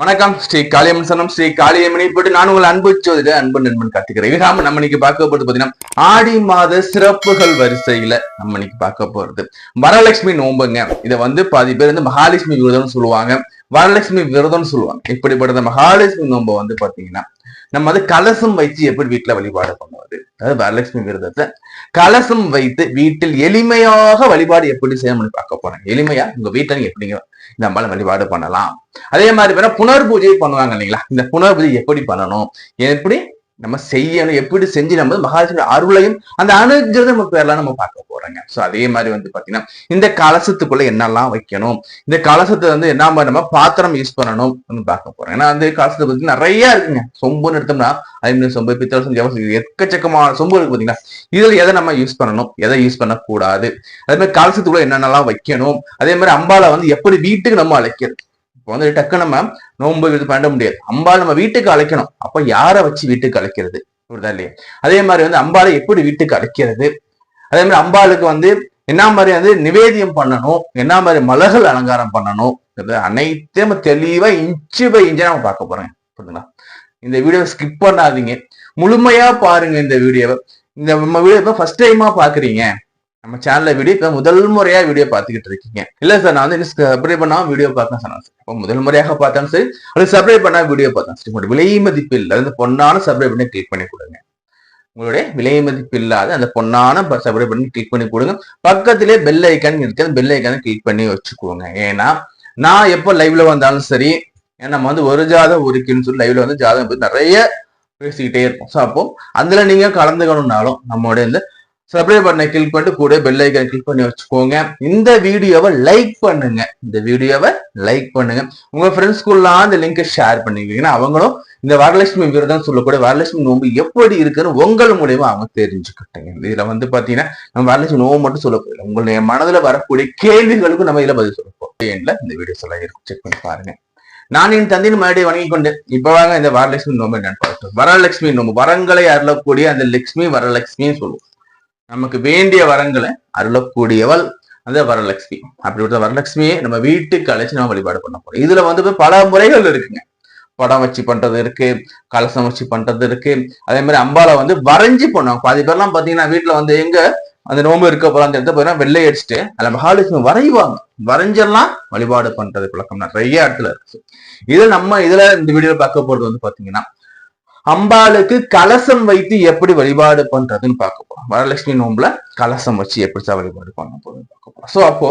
வணக்கம். ஸ்ரீ காளியம்மன் சனம் ஸ்ரீ காளியம்மனை போட்டு நான் உங்களை அன்பு சோதிட அன்பு நண்பன் கத்துக்கிறேன். இதுதான் நம்ம இன்னைக்கு பார்க்க போறது பாத்தீங்கன்னா ஆடி மாத சிறப்புகள் வரிசையில நம்ம இன்னைக்கு பார்க்க போறது. வரலட்சுமி நோம்புங்க. இதை வந்து பாதி பேர் வந்து மகாலட்சுமி விரதம்னு சொல்லுவாங்க. வரலட்சுமி விரதம்னு சொல்லுவாங்க. இப்படிப்பட்ட மகாலட்சுமி நோம்பை வந்து பாத்தீங்கன்னா நம்ம வந்து கலசம் வைத்து எப்படி வீட்டுல வழிபாடு பண்ணுவது? அதாவது வரலட்சுமி விரதத்தை கலசம் வைத்து வீட்டில் எளிமையாக வழிபாடு எப்படி செய்யணும்னு பார்க்க போறாங்க எளிமையா? உங்க வீட்டை நீங்க எப்படிங்க இந்த வழிபாடு பண்ணலாம். அதே மாதிரி வேணா புனர் பூஜை பண்ணுவாங்க இல்லைங்களா? இந்த புனர் பூஜை எப்படி பண்ணணும்? எப்படி நம்ம செய்யணும் எப்படி செஞ்சு நம்ம மகாலட்சுமி அருளையும் அந்த அனுகிரகம் நம்ம பேர்லாம் நம்ம பார்க்க போறோங்க. சோ அதே மாதிரி வந்து பாத்தீங்கன்னா இந்த கலசத்துக்குள்ள என்னெல்லாம் வைக்கணும்? இந்த கலசத்தை வந்து என்ன மாதிரி நம்ம பாத்திரம் யூஸ் பண்ணணும் பார்க்க போறோம். ஏன்னா அந்த கலசத்தை பத்தி நிறைய இருக்குங்க. சொம்புன்னு எடுத்தோம்னா ஐம்பது சொம்பு பித்தளை சொம்பு எக்கச்சக்கமான சொம்பு இருக்கு பாத்தீங்கன்னா இதுல எதை நம்ம யூஸ் பண்ணணும்? எதை யூஸ் பண்ணக்கூடாது? அதே மாதிரி கலசத்துக்குள்ள என்னென்னலாம் வைக்கணும்? அதே மாதிரி அம்பாலை வந்து எப்படி வீட்டுக்கு நம்ம அழைக்கிறது? இப்போ வந்து டக்கு நம்ம நோன்பு இது பண்ண முடியாது. அம்பாள் நம்ம வீட்டுக்கு அழைக்கணும். அப்போ யாரை வச்சு வீட்டுக்கு அழைக்கிறது? புரியுதா இல்லையா? அதே மாதிரி வந்து அம்பாலை எப்படி வீட்டுக்கு அழைக்கிறது? அதே மாதிரி அம்பாளுக்கு வந்து என்ன மாதிரி வந்து நிவேதியம் பண்ணணும்? என்ன மாதிரி மலர்கள் அலங்காரம் பண்ணணும்? அனைத்தையும் நம்ம தெளிவா இன்ச்சு பை இன்ச்சா நம்ம பார்க்க போறேன் புரியுதுங்களா? இந்த வீடியோவை ஸ்கிப் பண்ணாதீங்க. முழுமையா பாருங்க இந்த வீடியோவை இந்த நம்ம வீடியோ இப்போ ஃபர்ஸ்ட் டைமா பாக்குறீங்க நம்ம சேனல்ல வீடியோ இப்போ முதல் முறையா வீடியோ பார்த்துக்கிட்டு இருக்கீங்க. இல்ல சார் நான் வந்து சப்ஸ்கிரைப் பண்ணாம வீடியோ பார்த்தேன் சொன்னேன் சார் இப்போ முதல் முறையாக பார்த்தாலும் சரி அல்லது சப்ஸ்கிரைப் பண்ணா வீடியோ பார்த்தேன் சரி உங்களோட விலை மதிப்பு இல்லை அந்த பொண்ணான சப்ஸ்கிரைப் பண்ணி கிளிக் பண்ணி கொடுங்க. உங்களுடைய விலை மதிப்பு இல்லாத அந்த பொண்ணான சப்ஸ்கிரைப் பண்ணி கிளிக் பண்ணி கொடுங்க. பக்கத்திலே பெல் ஐக்கான் இருக்கு. அந்த பெல் ஐக்கான கிளிக் பண்ணி வச்சுக்கோங்க. ஏன்னா நான் எப்போ லைவ்ல வந்தாலும் சரி ஏன்னா நம்ம வந்து ஒரு ஜாதம் ஒருக்கின்னு சொல்லி லைவ்ல வந்து ஜாதகம் நிறைய பேசிக்கிட்டே இருப்போம். ஸோ அப்போ அதுல நீங்க கலந்துக்கணும்னாலும் நம்மளுடைய இந்த சப்ஸ்கிரைப் பண்ண கிளிக் பண்ணிட்டு கூட பெல் ஐக்கன் கிளிக் பண்ணி வச்சுக்கோங்க. இந்த வீடியோவை லைக் பண்ணுங்க. இந்த வீடியோவை லைக் பண்ணுங்க. உங்க ஃப்ரெண்ட்ஸ்குள்ளலாம் இந்த லிங்கை ஷேர் பண்ணிக்கிறீங்கன்னா அவங்களும் இந்த வரலட்சுமி விரதம் சொல்லக்கூடிய வரலட்சுமி நோம்பு எப்படி இருக்குன்னு உங்கள் மூலியமா அவங்க தெரிஞ்சுக்கிட்டாங்க. இதுல வந்து பாத்தீங்கன்னா நம்ம வரலட்சுமி நோம்பு மட்டும் சொல்ல உங்களுடைய மனதுல வரக்கூடிய கேள்விகளுக்கும் நம்ம இதுல பதில் சொல்லப்போம் இந்த வீடியோ சொல்ல இருக்கும் செக் பண்ணி பாருங்க. நான் என் தந்தையின் மறுபடியும் வணங்கி கொண்டு இப்ப வாங்க இந்த வரலட்சுமி நோம்பு என்னன்னு பார்த்தோம் வரலட்சுமி நோம்பு வரங்களை அருளக்கூடிய அந்த லட்சுமி வரலட்சுமின்னு சொல்லுவோம். நமக்கு வேண்டிய வரங்களை அருளக்கூடியவள் அந்த வரலட்சுமி. அப்படிப்பட்ட வரலட்சுமியை நம்ம வீட்டுக்கு அழைச்சு நம்ம வழிபாடு பண்ண போறோம். இதுல வந்து பல முறைகள் இருக்குங்க. படம் வச்சு பண்றது இருக்கு கலசம் வச்சு பண்றது இருக்கு. அதே மாதிரி அம்பாவை வந்து வரைஞ்சி பண்ணுவாங்க. பாதி பேர்லாம் பாத்தீங்கன்னா வீட்டுல வந்து எங்க அந்த நோம்பு இருக்க போல அந்த இடத்த போய் வெள்ளை அடிச்சுட்டு அதுல மகாலட்சுமி வரைவாங்க. வரைஞ்செல்லாம் வழிபாடு பண்றது பழக்கம் நிறைய இடத்துல இருக்கு. இதுல நம்ம இதுல இந்த வீடியோ பார்க்க போறது வந்து பாத்தீங்கன்னா அம்பாளுக்கு கலசம் வைத்து எப்படி வழிபாடு பண்றதுன்னு பார்க்க போறோம். வரலட்சுமி நோம்புல கலசம் வச்சு எப்படி வழிபாடு பண்ண போறோம்னு பார்க்க போறோம். ஸோ அப்போ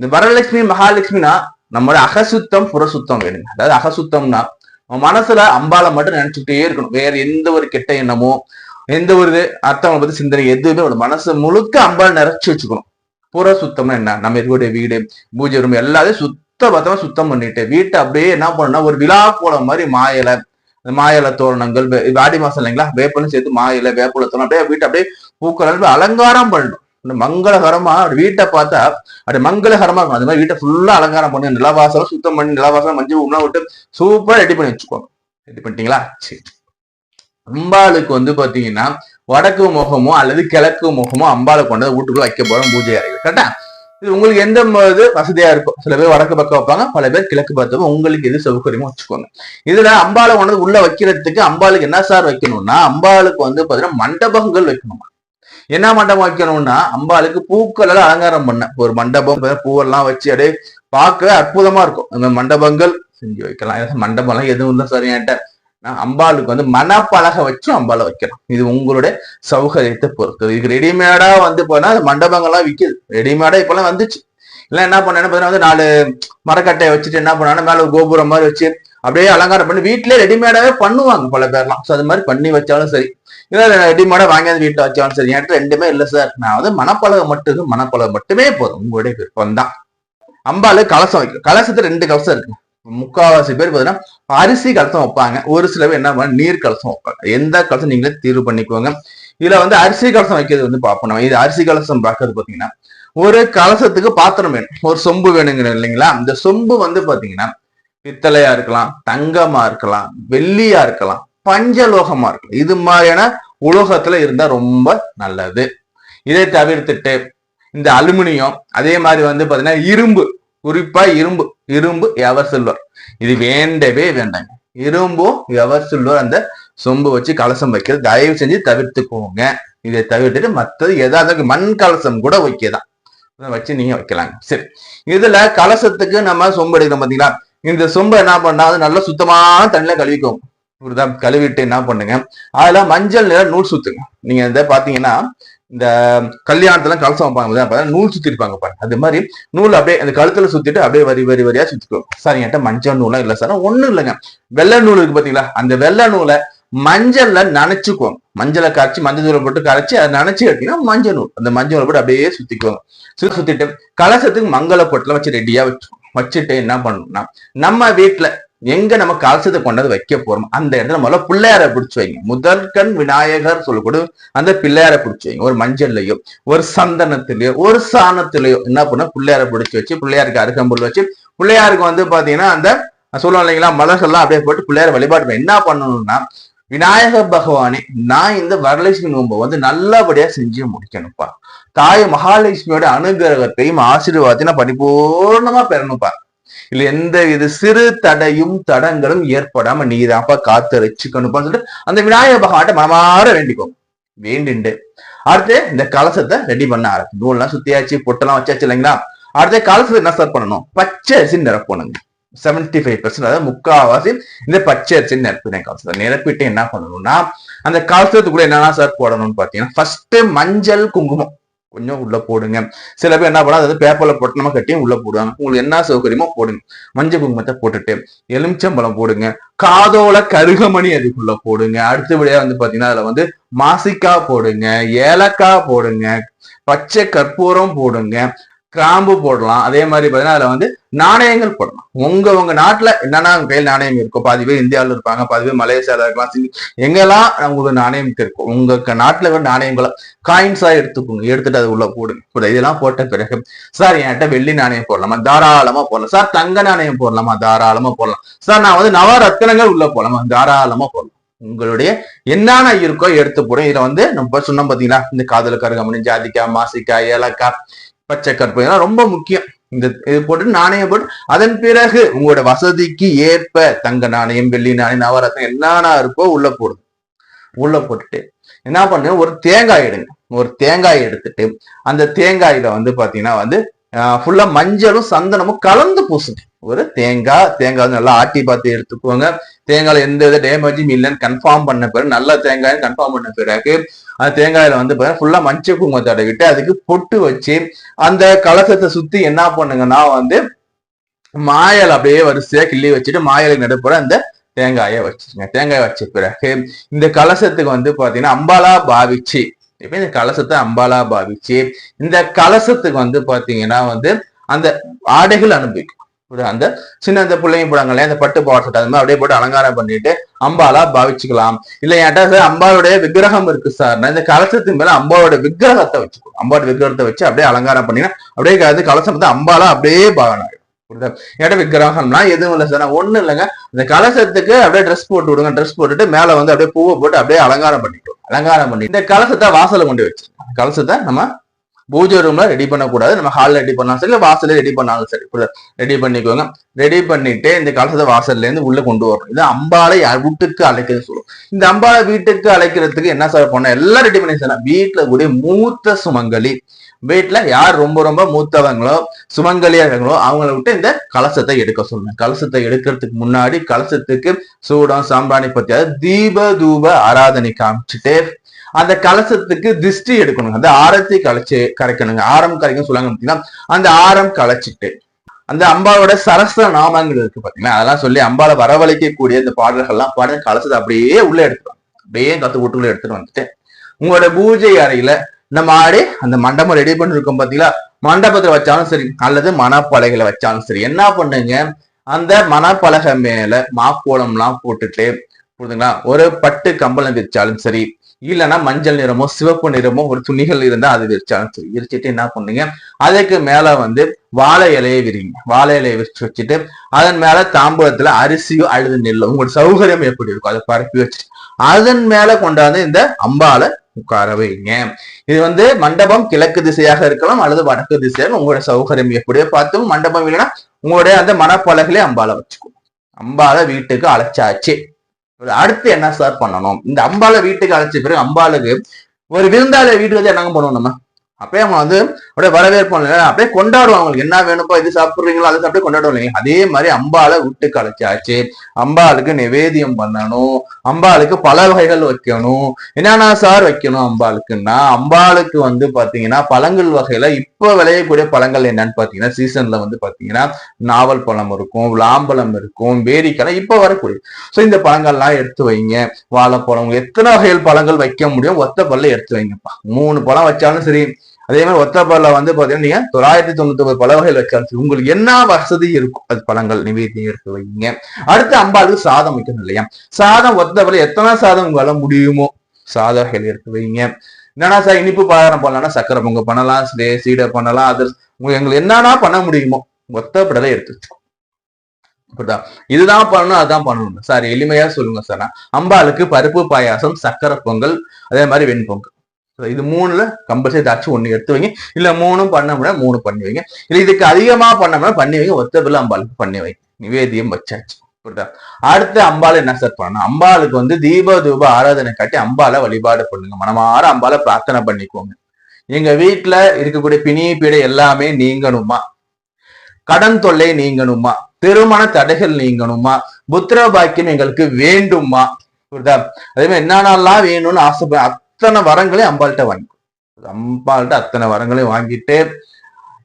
இந்த வரலட்சுமி மகாலட்சுமினா நம்மளோட அகசுத்தம் புறசுத்தம் வேணுங்க. அதாவது அகசுத்தம்னா மனசுல அம்பாலை மட்டும் நினைச்சுக்கிட்டே இருக்கணும். வேற எந்த ஒரு கெட்ட எண்ணமோ எந்த ஒரு அர்த்தம் பத்தி சிந்தனை எதுவுமே ஒரு மனசு முழுக்க அம்பாள் நிறைச்சு வச்சுக்கணும். புற சுத்தம்னா என்ன? நம்ம இருக்கக்கூடிய வீடு பூஜை ரூம் எல்லாத்தையும் சுத்த பத்தமா சுத்தம் பண்ணிட்டு வீட்டை அப்படியே என்ன பண்ணணும்னா ஒரு விழா கோலம் மாதிரி மாயலை இந்த மாயில தோரணங்கள் ஆடி மாசம் இல்லைங்களா? வேப்பலும் சேர்த்து மாயில வேப்பல தோரணம் அப்படியே வீட்டை அப்படியே பூக்கள் அலங்காரம் பண்ணணும். இந்த மங்களகரமா வீட்டை பார்த்தா அப்படி மங்களகரமா இருக்கும். அது மாதிரி வீட்டை ஃபுல்லா அலங்காரம் பண்ணி நிலவாசலம் சுத்தம் பண்ணி நிலவாசலம் மஞ்சள் உணவு விட்டு சூப்பரா ரெடி பண்ணி வச்சுக்கோங்க ரெடி பண்ணிட்டீங்களா? சரி. அம்பாளுக்கு வந்து பாத்தீங்கன்னா வடக்கு முகமோ அல்லது கிழக்கு முகமோ அம்பாளை கொண்டு வீட்டுக்குள்ள வைக்க போறோம் பூஜை அறைகள் கரெக்டா இது உங்களுக்கு எந்த இது வசதியா இருக்கும் சில பேர் வடக்கு பக்கம் வைப்பாங்க பல பேர் கிழக்கு பக்கம் உங்களுக்கு எது சௌகரியமோ வச்சுக்கோங்க. இதுல அம்பாளை ஒன்று உள்ள வைக்கிறதுக்கு அம்பாளுக்கு என்ன சார் வைக்கணும்னா அம்பாளுக்கு வந்து பாத்தீங்கன்னா மண்டபங்கள் வைக்கணுமா. என்ன மண்டபம் வைக்கணும்னா அம்பாளுக்கு பூக்கள் எல்லாம் அலங்காரம் பண்ண. ஒரு மண்டபம் பூவெல்லாம் வச்சு அப்படியே பார்க்க அற்புதமா இருக்கும். அந்த மண்டபங்கள் செஞ்சு வைக்கலாம். மண்டபம் எல்லாம் எதுவும் இல்லை சார் என்கிட்ட. அம்பாளுக்கு வந்து மனப்பழக வச்சு அம்பாளை வைக்கணும். இது உங்களுடைய சௌகரியத்தை பொறுத்து இதுக்கு ரெடிமேடா வந்து போனா மண்டபங்கள்லாம் விற்கிது ரெடிமேடா இப்பெல்லாம் வந்துச்சு. இல்லை என்ன பண்ணேன்னு வந்து நாலு மரக்கட்டையை வச்சுட்டு என்ன பண்ணாங்கன்னா மேல கோபுரம் மாதிரி வச்சு அப்படியே அலங்காரம் பண்ணி வீட்லயே ரெடிமேடாவே பண்ணுவாங்க பல பேர்லாம். ஸோ அது மாதிரி பண்ணி வச்சாலும் சரி. இல்லை ரெடிமேடா வாங்கி வீட்டில் வச்சாலும் சரி. என்கிட்ட ரெண்டுமே இல்லை சார். நான் வந்து மனப்பழகம் மட்டும் மனப்பழகம் மட்டுமே போதும். உங்களுடைய விருப்பம் தான் அம்பாலு கலசம் வைக்கும் கலசத்துல ரெண்டு கலசம் இருக்கு. முக்காவாசி பேர் பார்த்தீங்கன்னா அரிசி கலசம் வைப்பாங்க. ஒரு சில பேர் என்ன பண்ண நீர் கலசம் வைப்பாங்க. எந்த கலசம் நீங்களே தீர்வு பண்ணிக்கோங்க. இதுல வந்து அரிசி கலசம் வைக்கிறது வந்து பார்ப்போம். இது அரிசி கலசம் பார்க்கறது பாத்தீங்கன்னா ஒரு கலசத்துக்கு பாத்திரம் வேணும். ஒரு சொம்பு வேணுங்கிற இல்லைங்களா? இந்த சொம்பு வந்து பாத்தீங்கன்னா பித்தளையா இருக்கலாம் தங்கமா இருக்கலாம் வெள்ளியா இருக்கலாம் பஞ்சலோகமா இருக்கலாம். இது மாதிரியான உலோகத்துல இருந்தா ரொம்ப நல்லது. இதை தவிர்த்துட்டு இந்த அலுமினியம் அதே மாதிரி வந்து பாத்தீங்கன்னா இரும்பு. குறிப்பா இரும்பு. இரும்பு எவர் சில்வர். இது வேண்டவே வேண்டாங்க. இரும்பும் எவர் சில்வர் அந்த சொம்பு வச்சு கலசம் வைக்கிறது. தயவு செஞ்சு தவிர்த்துக்கோங்க. இதை தவிர்த்துட்டு மற்றது எதாவது மண் கலசம் கூட வைக்கதான். வச்சு நீங்க வைக்கலாங்க. சரி. இதுல கலசத்துக்கு நம்ம சொம்பு எடுக்கிறோம் பாத்தீங்களா? இந்த சொம்பை என்ன பண்ணா அது நல்லா சுத்தமான தண்ணியில கழுவிக்கும் புரியுதா? கழுவிட்டு என்ன பண்ணுங்க? அதுல மஞ்சள் நிற நூல் சுத்துங்க. நீங்க இந்த பாத்தீங்கன்னா இந்த கல்யாணத்துல கலசம் வைப்பாங்க நூல் சுத்தி இருப்பாங்க பாரு அது மாதிரி நூல் அப்படியே அந்த கழுத்துல சுத்திட்டு அப்படியே வரி வரி வரியா சுத்திக்கும் சார் என்கிட்ட மஞ்சள் நூலாம் இல்ல சார். ஒண்ணும் இல்லைங்க. வெள்ளை நூல் இருக்கு பாத்தீங்களா? அந்த வெள்ளை நூலை மஞ்சள்ல நனைச்சுக்குவோம். மஞ்சளை கரைச்சி மஞ்சள் தூளை போட்டு கரைச்சி அதை நினைச்சு எடுத்தீங்கன்னா மஞ்சள் நூல். அந்த மஞ்சள் நூல் போட்டு அப்படியே சுத்திக்குவாங்க சுத்தி சுத்திட்டு கலசத்துக்கு மங்கள பொட்டெல்லாம் வச்சு ரெடியா வச்சு வச்சுட்டு என்ன பண்ணணும்னா நம்ம வீட்டுல எங்க நம்ம கலசத்தை கொண்டாந்து வைக்க போறோம் அந்த இடத்துல முதல்ல பிள்ளையார பிடிச்சு வைங்க. முதல் கண் விநாயகர் சொல்லக்கூட அந்த பிள்ளையார பிடிச்சு வைங்க. ஒரு மஞ்சள்லயோ ஒரு சந்தனத்திலயோ ஒரு சாணத்திலயோ என்ன பண்ண பிள்ளையார பிடிச்சு வச்சு பிள்ளையாருக்கு அருகம்புல் வச்சு பிள்ளையாருக்கு வந்து பாத்தீங்கன்னா அந்த சொல்லுவோம் இல்லைங்களா மலர்கள்லாம் அப்படியே போட்டு பிள்ளையார வழிபாடு என்ன பண்ணணும்னா விநாயக பகவானே நான் இந்த வரலட்சுமி நோன்பை வந்து நல்லபடியா செஞ்சு முடிக்கணும்ப்பா. தாய் மகாலட்சுமியோட அனுகிரகத்தையும் ஆசீர்வாதத்தையும் நான் பரிபூர்ணமா பெறணும்ப்பா. இல்ல எந்த இது சிறு தடையும் தடங்களும் ஏற்படாம நீதாப்பா காத்து ரசிக்கணும்னு சொல்லிட்டு அந்த விநாயக பகவான்ட்ட மனமாற வேண்டிக்கோங்க வேண்டிண்டு. அடுத்து இந்த கலசத்தை ரெடி பண்ண ஆரம்பி நூல்லாம் சுத்தியாச்சு பொட்டெல்லாம் வச்சாச்சு இல்லைங்களா? அடுத்த கலசத்தை என்ன சார் பண்ணணும்? பச்சை அரிசி நிரப்பணுங்க. செவன்டி ஃபைவ் பர்சன்ட் அதாவது முக்காவாசி இந்த பச்சை அரிசி நிரப்பினேன் கலசத்தை. நிரப்பிட்டு என்ன பண்ணணும்னா அந்த கலசத்துக்குள்ள என்னென்ன சார் போடணும்னு பாத்தீங்கன்னா ஃபர்ஸ்ட் மஞ்சள் குங்குமம். கொஞ்சம் உள்ள போடுங்க. சில பேர் என்ன பண்ணா அதாவது பேப்பர்ல பொட்டணமா கட்டியும் உள்ள போடுவாங்க. உங்களுக்கு என்ன சௌகரியமோ போடுங்க. மஞ்சள் குங்குமத்தை போட்டுட்டு எலுமிச்சம்பழம் போடுங்க. காதோல கருகமணி அதுக்குள்ள போடுங்க. அடுத்தபடியா வந்து பாத்தீங்கன்னா அதுல வந்து மாசிக்காய் போடுங்க ஏலக்காய் போடுங்க பச்சை கற்பூரம் போடுங்க கிராம்பு போடலாம். அதே மாதிரி பார்த்தீங்கன்னா அதில் வந்து நாணயங்கள் போடலாம். உங்க உங்க நாட்டுல என்னென்ன கையில் நாணயம் இருக்கும் பாதி பேர் இந்தியாவில் இருப்பாங்க பாதி பேர் மலேசியால இருக்கலாம் சிங்கி எங்கெல்லாம் உங்களுக்கு நாணயம் இருக்கும் உங்க நாட்டில் இருக்கிற நாணயங்களை காயின்ஸா எடுத்துக்கோங்க. எடுத்துட்டு அது உள்ள போடுங்க இதெல்லாம் போட்ட பிறகு சார் என்கிட்ட வெள்ளி நாணயம் போடலாமா? தாராளமா போடலாம். சார் தங்க நாணயம் போடலாமா? தாராளமா போடலாம். சார் நான் வந்து நவரத்தினங்கள் உள்ள போடலாமா? தாராளமா போடலாம். உங்களுடைய என்னென்ன இருக்கோ எடுத்து போடும் இதுல வந்து நம்ம சொன்னோம் பாத்தீங்களா இந்த காதல கருகமணி ஜாதிக்காய் மாசிக்காய் ஏலக்காய் பச்சை கற்பூரம். இதெல்லாம் ரொம்ப முக்கியம். இந்த இது போட்டு நாணயம் போட்டு அதன் பிறகு உங்களோட வசதிக்கு ஏற்ப தங்க நாணயம் வெள்ளி நாணயம் நவரத்தம் என்னன்னா இருக்கோ உள்ள போடுங்க உள்ள போட்டுட்டு என்ன பண்ணுங்க? ஒரு தேங்காய் எடுங்க. ஒரு தேங்காய் எடுத்துட்டு அந்த தேங்காயில வந்து பாத்தீங்கன்னா வந்து ஃபுல்லா மஞ்சளும் சந்தனமும் கலந்து பூசுங்க. ஒரு தேங்காய் தேங்காய் நல்லா ஆட்டி பார்த்து எடுத்துக்கோங்க. தேங்காயில எந்த வித டேமேஜும் இல்லைன்னு கன்ஃபார்ம் பண்ண பிறகு நல்ல தேங்காய் கன்ஃபார்ம் பண்ண பிறகு அந்த தேங்காயில வந்து ஃபுல்லா மஞ்சள் குங்குமத்தை தடவிட்டு அதுக்கு பொட்டு வச்சு அந்த கலசத்தை சுத்தி என்ன பண்ணுங்கன்னா வந்து மாயல் அப்படியே வரிசையா கிள்ளி வச்சுட்டு மாயலுக்கு நடுப்புற அந்த தேங்காயை வச்சுருங்க தேங்காயை வச்ச பிறகு இந்த கலசத்துக்கு வந்து பாத்தீங்கன்னா அம்பாலா பாவிச்சு. இப்ப இந்த கலசத்தை அம்பாலா பாவிச்சு? இந்த கலசத்துக்கு வந்து பாத்தீங்கன்னா வந்து அந்த ஆடைகள் அனுபவிக்கும். அந்த சின்ன அந்த பிள்ளைங்க போடாங்க இல்லையா அந்த பட்டு பாவாடை சட்டை அது மாதிரி அப்படியே போட்டு அலங்காரம் பண்ணிட்டு அம்பாலா பாவிச்சுக்கலாம். இல்ல என்கிட்ட சார் அம்பாளுடைய விக்கிரகம் இருக்கு சார். இந்த கலசத்துக்கு மேல அம்பாவோட விக்கிரகத்தை வச்சுக்கணும். அம்பாவோட விக்கிரகத்தை வச்சு அப்படியே அலங்காரம் பண்ணினா அப்படியே அது கலசம் வந்து அம்பாலா அப்படியே பாவனாயிடும். புரியுதா? விக்கிரகம்னா எதுவும் இல்லை சார். நான் இல்லைங்க. இந்த கலசத்துக்கு அப்படியே ட்ரெஸ் போட்டு விடுங்க. ட்ரெஸ் போட்டுட்டு மேல வந்து அப்படியே பூவை போட்டு அப்படியே அலங்காரம் பண்ணிட்டோம் அலங்காரம் பண்ணி இந்த கலசத்தை வாசலை கொண்டு வச்சு கலசத்தை நம்ம பூஜை ரூம்ல ரெடி பண்ணக்கூடாது. நம்ம ஹால்ல ரெடி பண்ணாலும் சரி இல்ல வாசல்ல ரெடி பண்ணாலும் சரி. ரெடி பண்ணிக்கோங்க. ரெடி பண்ணிட்டு இந்த கலசத்தை வாசல்ல இருந்து உள்ள கொண்டு வரணும். இது அம்பாலை யார் வீட்டுக்கு அழைக்கிறது சொல்லுவோம் இந்த அம்பாலை வீட்டுக்கு அழைக்கிறதுக்கு என்ன சார் பண்ண? எல்லாம் ரெடி பண்ணி சார் வீட்டுல கூடிய மூத்த சுமங்கலி. வீட்டுல யார் ரொம்ப ரொம்ப மூத்தவங்களோ சுமங்கலியா இருக்காங்களோ அவங்கள விட்டு இந்த கலசத்தை எடுக்க சொல்லுங்க. கலசத்தை எடுக்கிறதுக்கு முன்னாடி கலசத்துக்கு சூடம் சாம்பிராணி பத்தியாவது தீப தூப ஆராதனை காமிச்சுட்டு அந்த கலசத்துக்கு திருஷ்டி எடுக்கணுங்க. அந்த ஆரத்தை கலைச்சு கரைக்கணுங்க. ஆரம் கரைக்கும் சொல்லுவாங்க பார்த்தீங்கன்னா அந்த ஆரம் கலைச்சிட்டு அந்த அம்பாவோட சரஸ்வர நாமங்கள் இருக்கு பாத்தீங்கன்னா அதெல்லாம் சொல்லி அம்பாவை வரவழைக்கக்கூடிய இந்த பாடல்கள்லாம் பாட கலசத்தை அப்படியே உள்ள எடுத்துருவாங்க. அப்படியே கத்து வீட்டுக்குள்ள எடுத்துட்டு வந்துட்டு உங்களோட பூஜை அறையில இந்த மாடு அந்த மண்டபம் ரெடி பண்ணிருக்கோம் பாத்தீங்களா? மண்டபத்துல வச்சாலும் சரி அல்லது மணப்பலகைகளை வச்சாலும் சரி என்ன பண்ணுங்க? அந்த மணப்பலகை மேல மாக்கோளம்லாம் போட்டுட்டு புரிதுங்களா ஒரு பட்டு கம்பளம் விரிச்சாலும் சரி இல்லைன்னா மஞ்சள் நிறமோ சிவப்பு நிறமோ ஒரு துணிகள் இருந்தா அது விரிச்சாலும் சரி. விரிச்சிட்டு என்ன பண்ணுங்க? அதுக்கு மேல வந்து வாழை இலையை விரிங்க. வாழை இலையை விரிச்சு வச்சுட்டு அதன் மேல தாம்பூலத்தில் அரிசியோ அழுது நெல்லோ. உங்களோட சௌகரியம் எப்படி இருக்கும்? அதை பரப்பி வச்சுட்டு அதன் மேல கொண்டாந்து இந்த அம்பாலை உட்கார வைங்க. இது வந்து மண்டபம் கிழக்கு திசையாக இருக்கலாம் அல்லது வடக்கு திசையாக உங்களோட சௌகரியம் எப்படியோ பார்த்து மண்டபம் இல்லைன்னா உங்களுடைய அந்த மனப்பலகளே அம்பாலை வச்சுக்கோ. அம்பாலை வீட்டுக்கு அழைச்சாச்சு. அடுத்து என்ன சார் பண்ணணும்? இந்த அம்பால வீட்டுக்கு அழைச்ச பிறகு அம்பாளுக்கு ஒரு விருந்தாளிய வீட்டுக்கு வந்து என்னங்க பண்ணுவோம் நம்ம? அப்பயே அவங்க வந்து அப்படியே வரவேற்போம் இல்லையா அப்படியே கொண்டாடுவோம் அவங்களுக்கு. என்ன வேணுமோ இது சாப்பிட்றீங்களோ அதை சாப்பிட்டு கொண்டாடுவோம் இல்லைங்களா அதே மாதிரி அம்பாளை விட்டு கலைச்சாச்சு. அம்பாளுக்கு நிவேதியம் பண்ணணும். அம்பாளுக்கு பல வகைகள் வைக்கணும். என்னென்ன சார் வைக்கணும் அம்பாளுக்குன்னா அம்பாளுக்கு வந்து பாத்தீங்கன்னா பழங்கள் வகையில இப்ப விளையக்கூடிய பழங்கள் என்னன்னு பாத்தீங்கன்னா சீசன்ல வந்து பாத்தீங்கன்னா நாவல் பழம் இருக்கும் விளாம்பழம் இருக்கும் பேரிக்கலை இப்ப வரக்கூடிய. சோ இந்த பழங்கள்லாம் எடுத்து வைங்க. வாழைப்பழம் எத்தனை வகைகள் பழங்கள் வைக்க முடியும்? ஒத்த பல்ல எடுத்து வைங்கப்பா. மூணு பழம் வச்சாலும் சரி அதே மாதிரி ஒத்த வந்து பாத்தீங்கன்னா நீங்க தொள்ளாயிரத்தி தொண்ணூத்தி ஒன்பது பல வகைகள் வச்சாலும் உங்களுக்கு என்ன வசதி இருக்கும் அது பழங்கள் நிவேதியம் எடுத்து வைங்க. அடுத்து அம்பாளுக்கு சாதம் வைக்கணும் இல்லையா? சாதம் ஒத்த எத்தனை சாதம் உங்களால முடியுமோ சாத வகையில் எடுத்து வைங்க. என்னன்னா சார் இனிப்பு பலகாரம் பண்ணலாம்னா சக்கரை பொங்க பண்ணலாம் சீ- சீடை பண்ணலாம் அது உங்களுக்கு எங்களுக்கு என்னன்னா பண்ண முடியுமோ ஒத்த படலை எடுத்து வச்சுக்கோ. புரியுதா? இதுதான் பண்ணணும் அதான் பண்ணணும். சார் எளிமையா சொல்லுங்க சார். நான் அம்பாளுக்கு பருப்பு பாயாசம் சக்கரை பொங்கல் அதே மாதிரி வெண்பொங்கல். இது மூணுல கம்பல்சரி ஏதாச்சும் ஒண்ணு எடுத்து வைங்க. இல்ல மூணும் பண்ண முடியாது மூணு பண்ணி வைங்க. இல்ல இதுக்கு அதிகமா பண்ண முடியாது பண்ணி வைங்க. ஒத்த பிள்ளை அம்பாளுக்கு பண்ணி வைங்க நிவேதியம் வச்சாச்சு. புரியுதா? அடுத்து அம்பாள் என்ன சார் பண்ணணும்? அம்பாளுக்கு வந்து தீப தூப ஆராதனை காட்டி அம்பாளை வழிபாடு பண்ணுங்க. மனமாற அம்பாளை பிரார்த்தனை பண்ணிக்கோங்க. எங்க வீட்டுல இருக்கக்கூடிய பிணி பீடை எல்லாமே நீங்கணுமா? கடன் தொல்லை நீங்கணுமா? திருமண தடைகள் நீங்கணுமா? புத்திர பாக்கியம் எங்களுக்கு வேண்டுமா? புரியுதா? அதே மாதிரி என்னென்னலாம் வேணும்னு ஆசைப்பட அத்தனை வரங்களையும் அம்பாள்கிட்ட வாங்கி அம்பாள்கிட்ட அத்தனை வரங்களையும் வாங்கிட்டு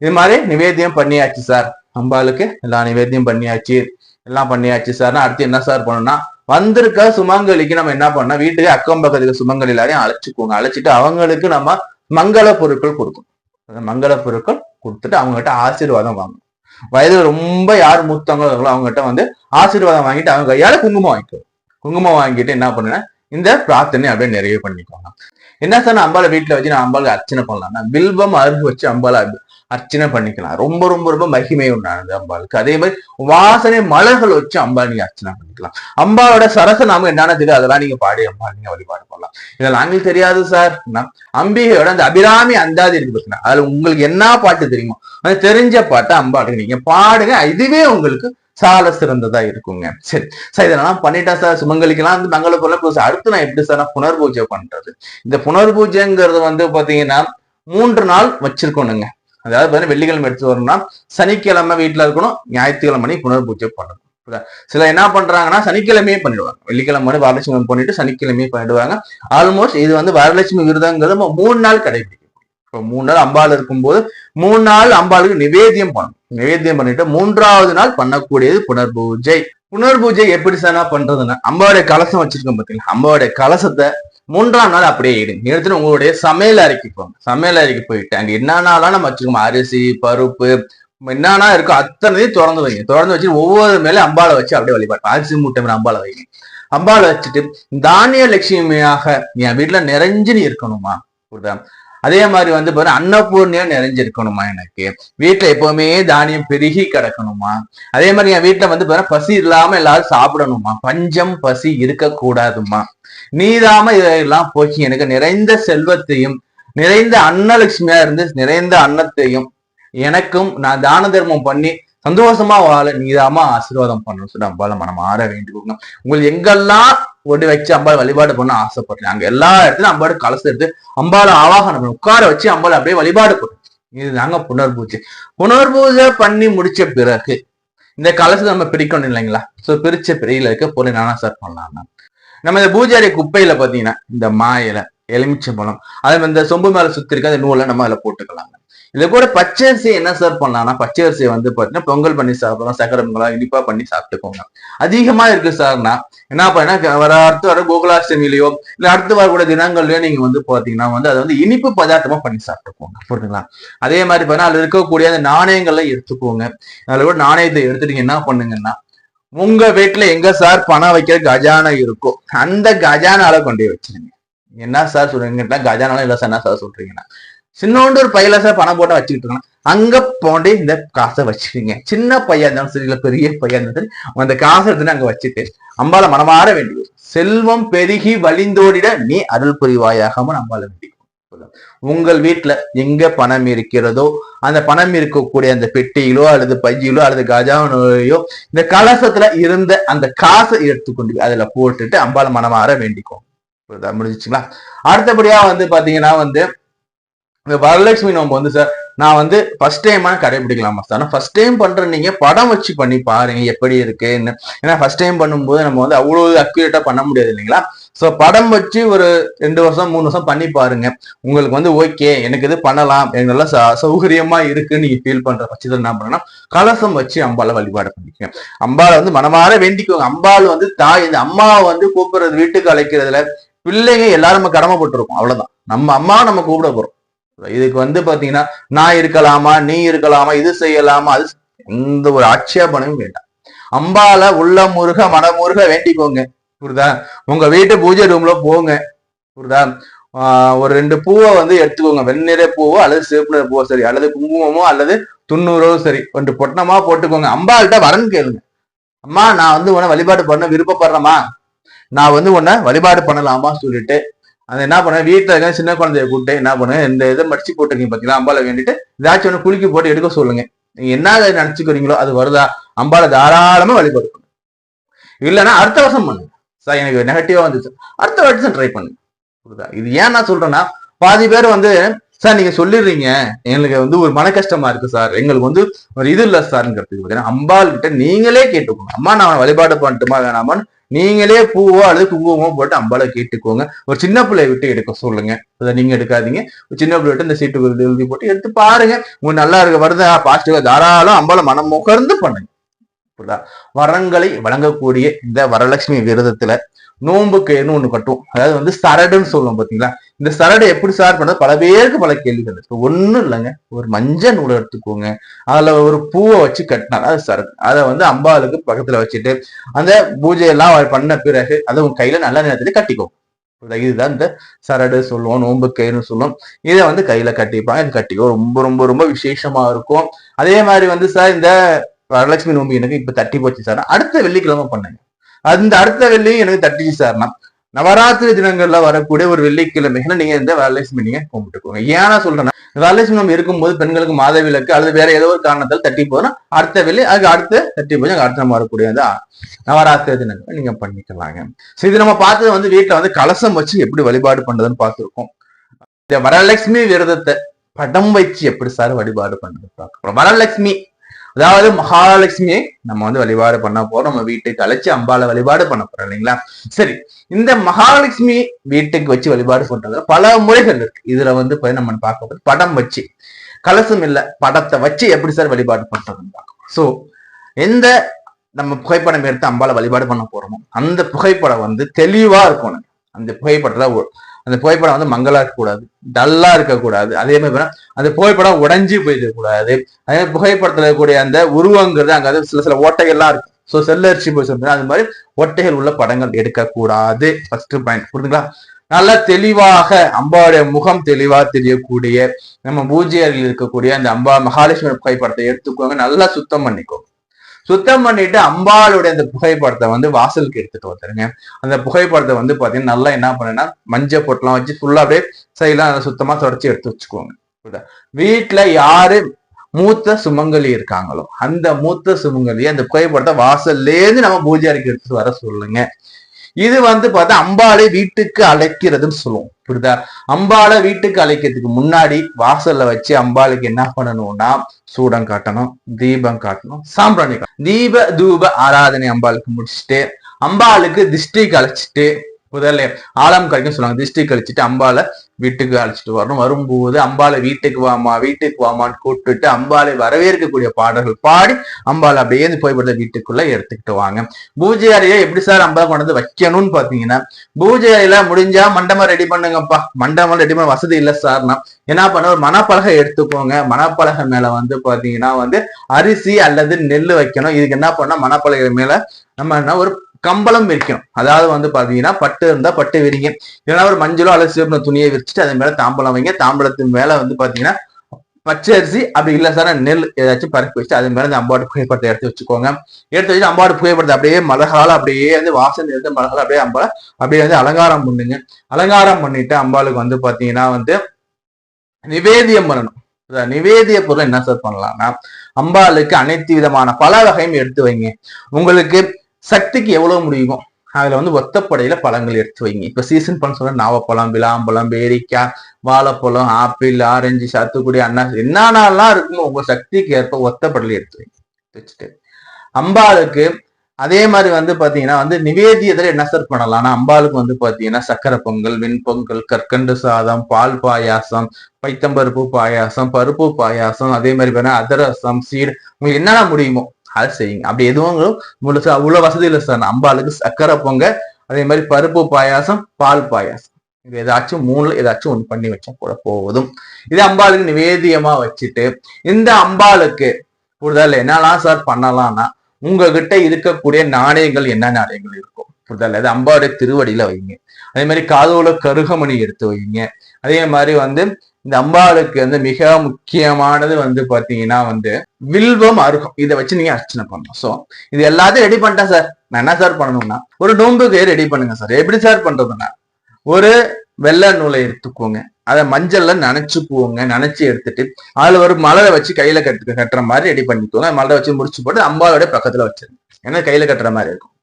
இது மாதிரி நிவேத்தியம் பண்ணியாச்சு சார் அம்பாளுக்கு எல்லா நிவேத்தியம் பண்ணியாச்சு. எல்லாம் பண்ணியாச்சு சார்னா அடுத்து என்ன சார் பண்ணணும்னா வந்திருக்க சுமங்கலிக்கு நம்ம என்ன பண்ணோம் வீட்டுக்கு அக்கம் பக்கத்துக்கு சுமங்கலி எல்லாரையும் அழைச்சிக்கோங்க. அழைச்சிட்டு அவங்களுக்கு நம்ம மங்கள பொருட்கள் கொடுக்கணும். மங்கள பொருட்கள் கொடுத்துட்டு அவங்ககிட்ட ஆசீர்வாதம் வாங்கணும். வயது ரொம்ப யார் மூத்தவங்களோ அவங்ககிட்ட வந்து ஆசீர்வாதம் வாங்கிட்டு அவங்க கையால குங்குமம் வாங்கிக்கணும் குங்குமம் வாங்கிட்டு என்ன பண்ணுன்னா இந்த பிரார்த்தனை அப்படியே நிறைவு பண்ணிக்கோங்க. என்ன சார் நான் அம்பாளை வீட்டுல வச்சு நான் அம்பாளுக்கு அர்ச்சனை பண்ணலாம்னா பில்வம் அருகு வச்சு அம்பாளை அர்ச்சனை பண்ணிக்கலாம். ரொம்ப ரொம்ப ரொம்ப மகிமை உண்டானது அம்பாளுக்கு. அதே மாதிரி வாசனை மலர்கள் வச்சு அம்பாள் நீங்க அர்ச்சனை பண்ணிக்கலாம். அம்பாவோட சரச நாம என்னன்னு தெரியும் அதெல்லாம் நீங்க பாடி அம்பாள் நீங்க வழிபாடு பண்ணலாம். இதெல்லாம் நாங்களுக்கு தெரியாது சார். அம்பிகையோட அந்த அபிராமி அந்தாதி இருக்கு பார்த்தீங்கன்னா அதுல உங்களுக்கு என்ன பாட்டு தெரியுமோ அது தெரிஞ்ச பாட்டை அம்பாளுக்கு நீங்க பாடுங்க. இதுவே உங்களுக்கு சால சிறந்ததா இருக்குங்க. சரி. சார் இதெல்லாம் பண்ணிட்டா சார் சுமங்கலிக்கெல்லாம் வந்து மங்கள பொருள் அடுத்து நான் எப்படி சார் நான் புனர்பூஜை பண்றது? இந்த புனர்பூஜைங்கிறது வந்து பாத்தீங்கன்னா மூன்று நாள் வச்சிருக்கணுங்க. அதாவது பார்த்தீங்கன்னா வெள்ளிக்கிழமை எடுத்து வரணும்னா சனிக்கிழமை வீட்டுல இருக்கணும் ஞாயிற்றுக்கிழமை புனர்பூஜை பண்ணணும். சில என்ன பண்றாங்கன்னா சனிக்கிழமையே பண்ணிடுவாங்க. வெள்ளிக்கிழமை வரலட்சுமி பண்ணிட்டு சனிக்கிழமையே பண்ணிடுவாங்க. ஆல்மோஸ்ட் இது வந்து வரலட்சுமி விரதங்கிறது நம்ம மூணு நாள் கடைபிடிக்கும் இப்போ மூணு நாள் அம்பாள் இருக்கும்போது மூணு நாள் அம்பாளுக்கு நிவேத்தியம் பண்ணணும் நிவேத்தியம் பண்ணிட்டு மூன்றாவது நாள் பண்ணக்கூடியது புனர்பூஜை. புனர்பூஜை எப்படி சார் நான் பண்றதுன்னா அம்பாவுடைய கலசம் வச்சிருக்கோம் பாத்தீங்களா? அம்பாவுடைய கலசத்தை மூன்றாம் நாள் அப்படியே இடுங்க எடுத்துட்டு உங்களுடைய சமையல் அறைக்கு போங்க. சமையல் அறைக்கு போயிட்டு அங்க என்னென்னலாம் நம்ம வச்சிருக்கோம்? அரிசி பருப்பு என்னன்னா இருக்கோ அத்தனையும் திறந்து வைங்க. திறந்து வச்சு ஒவ்வொரு மேலே அம்பாளை வச்சு அப்படியே வழிபாடு. அரிசி மூட்டை மேலே அம்பாளை வைங்க. அம்பாளை வச்சுட்டு தானிய லட்சுமியாக என் வீட்டுல நிறைஞ்சு நீ இருக்கணுமா? புரியுதா? அதே மாதிரி வந்து பாரு அன்னபூர்ணியா நிறைஞ்சிருக்கணுமா எனக்கு? வீட்டுல எப்பவுமே தானியம் பெருகி கிடக்கணுமா? அதே மாதிரி என் வீட்டுல வந்து பாரு பசி இல்லாம எல்லாரும் சாப்பிடணுமா? பஞ்சம் பசி இருக்க கூடாதுமா நீதாம இதெல்லாம் போக்கி எனக்கு நிறைந்த செல்வத்தையும் நிறைந்த அன்னலட்சுமியா இருந்து நிறைந்த அன்னத்தையும் எனக்கும் நான் தான தர்மம் பண்ணி சந்தோஷமா வாழ நீதாமா ஆசீர்வாதம் பண்ணணும். சொல்லி நம்ம மனம் ஆற வேண்டிக்கோங்க. உங்களுக்கு எங்கெல்லாம் போட்டு வச்சு அம்பாள் வழிபாடு பண்ண ஆசைப்படுறேன். அங்க எல்லா இடத்துலயும் அம்பாடு கலசு எடுத்து அம்பால ஆவாகனம் பண்ணி உட்கார வச்சு அம்பாள் அப்படியே வழிபாடு பண்ணும். இதுதாங்க புனர்பூஜை. புனர்பூஜை பண்ணி முடிச்ச பிறகு இந்த கலசத்தை நம்ம பிரிக்கணும் இல்லைங்களா? சோ பிரிச்ச பிரியில இருக்க பொருள் என்னன்னா சார் பண்ணலாம்? நம்ம இந்த பூஜாரி குப்பையில பாத்தீங்கன்னா இந்த மா இலை எலுமிச்சம்பழம் அது இந்த சொம்பு மேல சுத்தி இருக்க அந்த நூலை நம்ம அதுல போட்டுக்கலாங்க. இது கூட பச்சரிசி என்ன சார் பண்ணலாம்னா பச்சரிசியை வந்து பாத்தீங்கன்னா பொங்கல் பண்ணி சாப்பிடலாம் சக்கரை பொங்கலாம் இனிப்பா பண்ணி சாப்பிட்டுக்கோங்க. அதிகமா இருக்கு சார்னா என்ன பண்ணா வர அடுத்து வர கோகுலாஷ்டமிலையோ இல்ல அடுத்து வரக்கூடிய தினங்கள்லயோ நீங்க வந்து பாத்தீங்கன்னா வந்து அதை வந்து இனிப்பு பதார்த்தமா பண்ணி சாப்பிட்டுக்கோங்க. புரியுதுங்களா? அதே மாதிரி பார்த்தா அதுல இருக்கக்கூடிய அந்த நாணயங்களை எடுத்துக்கோங்க. அதுல கூட நாணயத்தை எடுத்துட்டு என்ன பண்ணுங்கன்னா உங்க வீட்டுல எங்க சார் பணம் வைக்கிற கஜானா இருக்கோ அந்த கஜானால கொண்டு வச்சிருங்க. என்ன சார் சொல்றீங்கன்னா கஜானால இல்ல சார் என்ன சார் சொல்றீங்கன்னா சின்னோண்டு ஒரு பையில சார் பணம் போட்டு வச்சுக்கிட்டு இருக்கணும் அங்க போண்டே இந்த காசை வச்சுக்கீங்க. சின்ன பையன் இருந்தாலும் சரி இல்ல பெரிய பையன் இருந்தாலும் சரி அந்த காசை எடுத்துட்டு அங்க வச்சுட்டு அம்பால மனமாற வேண்டிய செல்வம் பெருகி வழிந்தோடிட நீ அருள் புரிவாயாகாம அம்பால வேண்டிக்கும் உங்கள் வீட்டுல எங்க பணம் இருக்கிறதோ அந்த பணம் இருக்கக்கூடிய அந்த பெட்டியிலோ அல்லது பையிலோ அல்லது கஜானோயோ இந்த கலசத்துல இருந்த அந்த காசை எடுத்துக்கொண்டு அதுல போட்டுட்டு அம்பால மனமாற வேண்டிக்கும் முடிஞ்சிச்சுங்களா முடிஞ்சுச்சுங்களா? அடுத்தபடியா வந்து பாத்தீங்கன்னா வந்து இந்த வரலட்சுமி நோம்பு வந்து சார் நான் வந்து ஃபர்ஸ்ட் டைமா கடைபிடிக்கலாமா சார் ஆனால் ஃபர்ஸ்ட் டைம் பண்ற நீங்க படம் வச்சு பண்ணி பாருங்க எப்படி இருக்குன்னு. ஏன்னா ஃபர்ஸ்ட் டைம் பண்ணும்போது நம்ம வந்து அவ்வளோ அக்யூரேட்டா பண்ண முடியாது இல்லைங்களா? ஸோ படம் வச்சு ஒரு ரெண்டு வருஷம் மூணு வருஷம் பண்ணி பாருங்க. உங்களுக்கு வந்து ஓகே எனக்கு இது பண்ணலாம். எனக்கு நல்லா ச- சௌகரியமா இருக்குன்னு நீங்க ஃபீல் பண்ற பட்சத்தில் என்ன பண்ணணும் கலசம் வச்சு அம்பாளை வழிபாடு பண்ணிக்கோங்க அம்பாளை வந்து மனமாற வேண்டிக்குவாங்க. அம்பாள் வந்து தாய் இந்த அம்மாவை வந்து கூப்பிடுறது வீட்டுக்கு அழைக்கிறதுல பிள்ளைங்க எல்லாரும் நம்ம கடமைப்பட்டிருக்கோம். அவ்வளவுதான். நம்ம அம்மா நம்ம கூப்பிட போறோம். இதுக்கு வந்து பாத்தீங்கன்னா நான் இருக்கலாமா நீ இருக்கலாமா இது செய்யலாமா அது எந்த ஒரு ஆட்சேபனையும் வேண்டாம். அம்பால உள்ள முருக மனமுருக வேண்டிக்கோங்க. புரியுதா? உங்க வீட்டு பூஜை ரூம்ல போங்க. புரியுதா? ஒரு ரெண்டு பூவை வந்து எடுத்துக்கோங்க. வெண்ணிற பூவோ அல்லது சிவப்பு நிற பூவோ சரி அல்லது குங்குமமோ அல்லது துண்ணூறோ சரி ரெண்டு பொட்டணமா போட்டுக்கோங்க. அம்பாள்கிட்ட வரன்னு கேளுங்க. அம்மா நான் வந்து உன்னை வழிபாடு பண்ண விருப்பப்படுறேம்மா. நான் வந்து உன்னை வழிபாடு பண்ணலாமா சொல்லிட்டு அதை என்ன பண்ண வீட்டில் இருக்க சின்ன குழந்தைய கூப்பிட்டு என்ன பண்ணுங்க இந்த இதை மடிச்சு போட்டுருக்கீங்க பார்த்தீங்களா அம்பால வேண்டிட்டு ஏதாச்சும் ஒன்று குலுக்கி போட்டு எடுக்க சொல்லுங்க. நீங்க என்ன நினைச்சுக்கிறீங்களோ அது வருதா? அம்பால தாராளமா வழிபாடு பண்ணுங்க இல்லைன்னா அடுத்த வருஷம் பண்ணுங்க. சார் எனக்கு நெகட்டிவா வந்துச்சு. அடுத்த வருஷம் ட்ரை பண்ணுங்க. புரியுதா? இது ஏன் நான் சொல்றேன்னா பாதி பேர் வந்து சார் நீங்க சொல்லிடுறீங்க. எங்களுக்கு வந்து ஒரு மன கஷ்டமா இருக்கு சார். எங்களுக்கு வந்து ஒரு இது இல்லை சார்ங்கிறதுக்கு பார்த்தீங்கன்னா அம்பாள் கிட்ட நீங்களே கேட்டுக்கோங்க. அம்மா நான் வழிபாடு பண்ணட்டுமா வேணாமான்னு நீங்களே பூவோ அல்லது குங்குமமோ போட்டு அம்பளை கேட்டுக்கோங்க. ஒரு சின்ன பிள்ளைய விட்டு எடுக்க சொல்லுங்க. அதை நீங்க எடுக்காதீங்க. ஒரு சின்ன பிள்ளை விட்டு இந்த சீட்டு எழுதி போட்டு எடுத்து பாருங்க. உங்களுக்கு நல்லா இருக்க வருதா? பாசிட்டிவா தாராளம் அம்பளை மனம் முகர்ந்து பண்ணுங்க. வரங்களை வழங்கக்கூடிய இந்த வரலட்சுமி விரதத்துல நோன்புக்கேன்னு ஒண்ணு கட்டும்? அதாவது வந்து சரடுன்னு சொல்லுவோம் பாத்தீங்களா? இந்த சரடு எப்படி சார் பண்ணது பல பேருக்கு பல கேள்விகள் இருக்கு. ஒண்ணும் இல்லைங்க. ஒரு மஞ்சள் நூலை எடுத்துக்கோங்க. அதுல ஒரு பூவை வச்சு கட்டினா அது சரடு. அதை வந்து அம்பாளுக்கு பக்கத்துல வச்சுட்டு அந்த பூஜை எல்லாம் பண்ண பிறகு அதை உங்க கையில நல்ல நேரத்துல கட்டிக்கோ. இதுதான் இந்த சரடு சொல்லுவோம் நோன்பு கயிறுன்னு சொல்லுவோம். இதை வந்து கையில கட்டிப்பாங்க. இது கட்டிக்கோ. ரொம்ப ரொம்ப ரொம்ப விசேஷமா இருக்கும். அதே மாதிரி வந்து சார் இந்த வரலட்சுமி நோம்பு எனக்கு இப்ப தட்டி போச்சு சார். அடுத்த வெள்ளிக்கிழமை பண்ணுங்க. அந்த அடுத்த வெள்ளியும் எனக்கு தட்டி சார்னா நவராத்திரி தினங்கள்ல வரக்கூடிய ஒரு வெள்ளிக்கிழமைகளை நீங்க இந்த வரலட்சுமி நீங்க கும்பிட்டுக்கோங்க. ஏன்னா சொல்றேன்னா வரலட்சுமி நம்ம இருக்கும்போது பெண்களுக்கு மாதவிலக்கு அல்லது வேற ஏதோ ஒரு காரணத்தால் தட்டி போதும் அடுத்த வெள்ளி அதுக்கு அடுத்து தட்டி போய் அடுத்த நாள் நவராத்திரி தினங்களை நீங்க பண்ணிக்கலாங்க. சரி இது நம்ம பார்த்தது வந்து வீட்டுல வந்து கலசம் வச்சு எப்படி வழிபாடு பண்றதுன்னு பார்த்திருக்கோம். இந்த வரலட்சுமி விரதத்தை படம் வச்சு எப்படி சார் வழிபாடு பண்றது பார்க்கிறோம் வரலட்சுமி அதாவது மகாலட்சுமியை நம்ம வந்து வழிபாடு பண்ண போறோம். நம்ம வீட்டுக்கு அழைச்சி அம்பால வழிபாடு பண்ண போறோம் இல்லைங்களா? சரி இந்த மகாலட்சுமி வீட்டுக்கு வச்சு வழிபாடு பண்றதுல பல முறைகள் இருக்கு. இதுல வந்து நம்ம பார்க்க போது படம் வச்சு. கலசம் இல்ல படத்தை வச்சு எப்படி சார் வழிபாடு பண்றதுன்னு பார்க்கணும் சோ எந்த நம்ம புகைப்படம் எடுத்து அம்பால வழிபாடு பண்ண போறோமோ அந்த புகைப்படம் வந்து தெளிவா இருக்கணும் அந்த புகைப்படத்துல அந்த புகைப்படம் வந்து மங்களா இருக்கக்கூடாது. டல்லா இருக்கக்கூடாது. அதே மாதிரி அந்த புகைப்படம் உடஞ்சி போயிடக்கூடாது. அதே மாதிரி புகைப்படத்துல இருக்கக்கூடிய அந்த உருவங்கிறது அங்க வந்து சில சில ஓட்டைகள்லாம் இருக்கு ஸோ செல்லரிசி போய் சொல்றது அது மாதிரி ஒட்டைகள் உள்ள படங்கள் எடுக்கக்கூடாது. ஃபர்ஸ்ட் பாயிண்ட் புரியுதுங்களா நல்லா தெளிவாக அம்பாவுடைய முகம் தெளிவா தெரியக்கூடிய நம்ம பூஜை அறையில் இருக்கக்கூடிய அந்த அம்பா மகாலட்சுமி புகைப்படத்தை எடுத்துக்கோங்க. நல்லா சுத்தம் பண்ணிக்கோங்க. சுத்தம் பண்ணிட்டு அம்பாளுடைய அந்த புகைப்படத்தை வந்து வாசலுக்கு எடுத்துட்டு வந்துருங்க. அந்த புகைப்படத்தை வந்து பாத்தீங்கன்னா நல்லா என்ன பண்ணுன்னா மஞ்சள் பொட்டெல்லாம் வச்சு ஃபுல்லா அப்படியே சைலாம் நல்லா சுத்தமா தொடச்சி எடுத்து வச்சுக்கோங்க வீட்டுல யாரு மூத்த சுமங்கலி இருக்காங்களோ அந்த மூத்த சுமங்கலி அந்த புகைப்படத்தை வாசல்ல இருந்து நம்ம பூஜை அறைக்கு எடுத்துட்டு வர சொல்லுங்க. இது வந்து பார்த்தா அம்பாளை வீட்டுக்கு அழைக்கிறதுன்னு சொல்லுவோம் புரியுதா அம்பாளை வீட்டுக்கு அழைக்கிறதுக்கு முன்னாடி வாசல்ல வச்சு அம்பாளுக்கு என்ன பண்ணணும்னா சூடம் காட்டணும் தீபம் காட்டணும் சாம்பிராணி காட்டணும். தீப தூப ஆராதனை அம்பாளுக்கு முடிச்சுட்டு அம்பாளுக்கு திஷ்டி கழிச்சிட்டு முதல்ல ஆலம் கழிக்கும் சொல்லுவாங்க. திருஷ்டி கழிச்சுட்டு அம்பாளை வீட்டுக்கு அழைச்சிட்டு வரணும். வரும்போது அம்பாளை வீட்டுக்கு வாமா வீட்டுக்கு வாமான்னு கூப்பிட்டுட்டு அம்பாளை வரவேற்கக்கூடிய பாடல்கள் பாடி அம்பாளை அப்படியே இந்த புகைப்படத்தை வீட்டுக்குள்ள எடுத்துக்கிட்டு வாங்க. பூஜை அறையை எப்படி சார் அம்பாலை கொண்டு வந்து வைக்கணும்னு பாத்தீங்கன்னா பூஜை அறையில முடிஞ்சா மண்டபம் ரெடி பண்ணுங்கப்பா. மண்டபம் ரெடி பண்ண வசதி இல்லை சார்னா. என்ன பண்ண ஒரு மணப்பலகை எடுத்துக்கோங்க. மணப்பலகை மேல வந்து பாத்தீங்கன்னா வந்து அரிசி அல்லது நெல் வைக்கணும். இதுக்கு என்ன பண்ணா மணப்பலகை மேல நம்ம என்ன ஒரு கம்பளம் விரிக்கணும். அதாவது வந்து பாத்தீங்கன்னா பட்டு இருந்தா பட்டு விரிங்க. இல்லைன்னா ஒரு மஞ்சளோ அல்லது சிவப்பு துணியை விரிச்சிட்டு அது மேல தாம்பளம் வைங்க. தாம்பலத்து மேல வந்து பாத்தீங்கன்னா பச்சை அரிசி அப்படி இல்ல சார் நெல் ஏதாச்சும் பறக்க வச்சுட்டு அது மேல இந்த அம்பாடு புகைப்படத்தை எடுத்து வச்சுக்கோங்க. எடுத்து வச்சு அம்பாடு புகைப்படத்தை அப்படியே மலகால அப்படியே வந்து வாசல் எடுத்து மலகால அப்படியே அம்பால அப்படியே வந்து அலங்காரம் பண்ணுங்க. அலங்காரம் பண்ணிட்டு அம்பாளுக்கு வந்து பாத்தீங்கன்னா வந்து நிவேதியம் பண்ணணும். நிவேதிய பொருள் என்ன சார் பண்ணலாம்னா அம்பாளுக்கு அனைத்து விதமான பல வகையும் எடுத்து வைங்க. உங்களுக்கு சக்திக்கு எவ்வளவு முடியுமோ அதுல வந்து ஒத்தப்படையில பழங்கள் எடுத்து வைங்க. இப்ப சீசன் பண்ண சொல்ற நாவப்பழம் விளாம்பழம் பேரிக்காய் வாழைப்பழம் ஆப்பிள் ஆரஞ்சு சாத்துக்குடி அண்ணா என்னென்னலாம் இருக்குமோ உங்க சக்திக்கு ஏற்ப ஒத்தப்படையில எடுத்து வைங்க. வச்சுட்டு. அம்பாளுக்கு அதே மாதிரி வந்து பாத்தீங்கன்னா வந்து நிவேதியத்துல என்ன சார் பண்ணலாம்னா அம்பாளுக்கு வந்து பாத்தீங்கன்னா சக்கரை பொங்கல் வெண்பொங்கல் கற்கண்டு சாதம் பால் பாயாசம் பைத்தம்பருப்பு பாயாசம் பருப்பு பாயாசம் அதே மாதிரி வேணா அதிரசம் சீடு உங்களுக்கு என்னென்ன முடியுமோ அதை செய்யுங்க அப்படி எதுவும் முழுசா அவ்வளவு வசதி இல்லை சார் அம்பாளுக்கு சக்கரை பொங்கல் அதே மாதிரி பருப்பு பாயாசம் பால் பாயாசம். இது ஏதாச்சும் மூணுல ஏதாச்சும் ஒன்று பண்ணி வச்சா கூட போதும். இது அம்பாளுக்கு நிவேதியமா வச்சுட்டு இந்த அம்பாளுக்கு புரிதல் என்னெல்லாம் சார் பண்ணலாம்னா உங்ககிட்ட இருக்கக்கூடிய நாணயங்கள் என்ன நாணயங்கள் இருக்கும் புரிதல் அது அம்பாவுடைய திருவடியில வைங்க. அதே மாதிரி காதோல கருகமணி எடுத்து வைங்க. அதே மாதிரி வந்து இந்த அம்பாளுக்கு வந்து மிக முக்கியமானது வந்து பாத்தீங்கன்னா வந்து வில்வம் அருகம். இதை வச்சு நீங்க அர்ச்சனை பண்ணணும். சோ இது எல்லாத்தையும் ரெடி பண்ணிட்டேன் சார் நான் என்ன சார் பண்ணணும்னா ஒரு நோன்புக்கு ரெடி பண்ணுங்க சார் எப்படி சார் பண்றதுன்னா ஒரு வெள்ளை நூலை எடுத்துக்கோங்க. அதை மஞ்சள்ல நினைச்சுக்குவோங்க நினைச்சு எடுத்துட்டு அதுல ஒரு மலரை வச்சு கையில கட்டு கட்டுற மாதிரி ரெடி பண்ணிக்கோங்க. மலரை வச்சு முடிச்சு போட்டு அம்பாளோட பக்கத்துல வச்சிருங்க. ஏன்னா கையில கட்டுற மாதிரி இருக்கும்.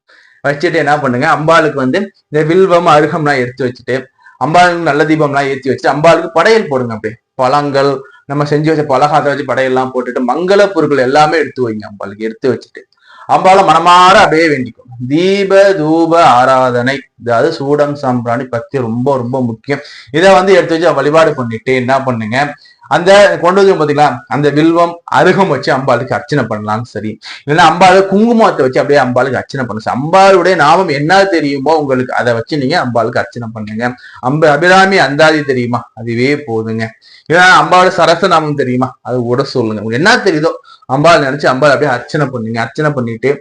வச்சுட்டு என்ன பண்ணுங்க அம்பாளுக்கு வந்து இந்த வில்வம் அருகம்லாம் எடுத்து வச்சுட்டு அம்பாளுக்கு நல்ல தீபம்லாம் ஏற்றி வச்சு அம்பாளுக்கு படையல் போடுங்க அப்படியே. பழங்கள் நம்ம செஞ்சு வச்ச பலகாரத்தை வச்சு படையெல்லாம் போட்டுட்டு மங்கள பொருட்கள் எல்லாமே எடுத்து வைங்க அம்பாளுக்கு எடுத்து வச்சுட்டு. அம்பால மனமாற அப்படியே வேண்டிக்கும் தீப தூப ஆராதனை. அதாவது சூடம் சாம்பிராணி பத்தி ரொம்ப ரொம்ப முக்கியம். இதை வந்து எடுத்து வச்சு வழிபாடு பண்ணிட்டு என்ன பண்ணுங்க? அந்த கொண்டு வந்து பாத்தீங்களா? அந்த வில்வம் அருகம் வச்சு அம்பாளுக்கு அர்ச்சனை பண்ணலாம்னு சரி. இல்லைன்னா அம்பாளு குங்குமத்தை வச்சு அப்படியே அம்பாளுக்கு அர்ச்சனை பண்ணுங்க அம்பாளுடைய நாமம் என்ன தெரியுமோ உங்களுக்கு அதை வச்சு நீங்க அம்பாளுக்கு அர்ச்சனை பண்ணுங்க. அம்ப அபிராமி அந்தாதி தெரியுமா? அதுவே போதுங்க. ஏன்னா அம்பாவோட சரச நாமம் தெரியுமா? அது கூட சொல்லுங்க. உங்களுக்கு என்ன தெரியுதோ அம்பாள் நினைச்சு அம்பாள் அப்படியே அர்ச்சனை பண்ணுங்க. அர்ச்சனை பண்ணிட்டு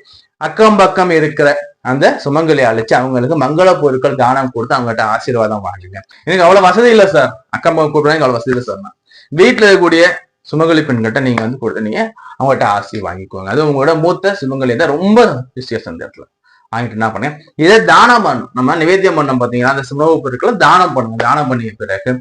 அக்கம் பக்கம் இருக்கிற அந்த சுமங்கலி அழைச்சு அவங்களுக்கு மங்கள பொருட்கள் தானம் கொடுத்து அவங்ககிட்ட ஆசீர்வாதம் வாங்குங்க. எனக்கு அவ்வளவு வசதி இல்லை சார். அக்கம் பக்கம் கூப்பிடுறாங்க அவ்வளவு வசதி இல்லை சார் நான். வீட்டில் இருக்கக்கூடிய சுமங்கலி பெண்கிட்ட நீங்க வந்து கொடுத்து நீங்க அவங்ககிட்ட ஆசி வாங்கிக்கோங்க. அது உங்களோட மூத்த சுமங்கலி தான் ரொம்ப விசேஷம் அந்த இடத்துல. வாங்கிட்டு என்ன பண்ணேன் இதே தானம் பண்ணணும். நம்ம நிவேத்தியம் பண்ணோம் பாத்தீங்கன்னா அந்த சுமவு பொருட்களை தானம் பண்ணுங்க. தானம் பண்ணிய பிறகு